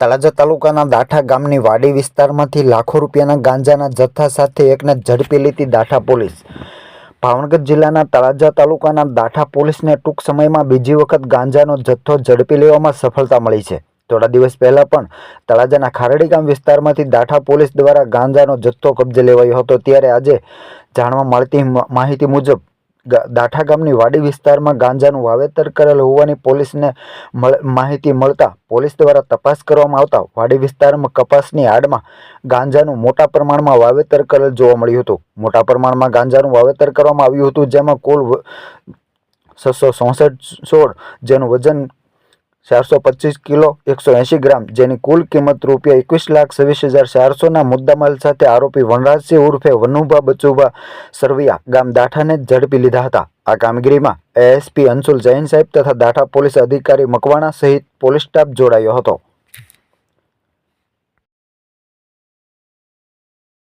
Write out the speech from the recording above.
તળાજા તાલુકાના દાઠા ગામની વાડી વિસ્તારમાંથી લાખો રૂપિયાના ગાંજાના જથ્થા સાથે એકને ઝડપી લીધી દાઠા પોલીસ. ભાવનગર જિલ્લાના તળાજા તાલુકાના દાઠા પોલીસને ટૂંક સમયમાં બીજી વખત ગાંજાનો જથ્થો ઝડપી લેવામાં સફળતા મળી છે. થોડા દિવસ પહેલાં પણ તળાજાના ખારડી ગામ વિસ્તારમાંથી દાઠા પોલીસ દ્વારા ગાંજાનો જથ્થો કબજે લેવાયો હતો. ત્યારે આજે જાણવા મળતી માહિતી મુજબ દાઠા ગામની વાડી વિસ્તારમાં ગાંજાનું વાવેતર કરેલ હોવાની પોલીસને માહિતી મળતા પોલીસ દ્વારા તપાસ કરવામાં આવતા વાડી વિસ્તારમાં કપાસની આડમાં ગાંજાનું મોટા પ્રમાણમાં વાવેતર કરેલ જોવા મળ્યું હતું. મોટા પ્રમાણમાં ગાંજાનું વાવેતર કરવામાં આવ્યું હતું, જેમાં કુલ છસો ચોસઠ છોડ જેનું વજન ચારસો પચીસ કિલો એકસો એંશી ગ્રામ, જેની કુલ કિંમત રૂપિયા એકવીસ લાખ છવ્વીસ હજાર ચારસોના મુદ્દામાલ સાથે આરોપી વનરાજસિંહ ઉર્ફે વનુભા બચુભા સરવિયા ગામ દાઠાને ઝડપી લીધા હતા. આ કામગીરીમાં એએસપી અંશુલ જૈન સાહેબ તથા દાઠા પોલીસ અધિકારી મકવાણા સહિત પોલીસ સ્ટાફ જોડાયો હતો.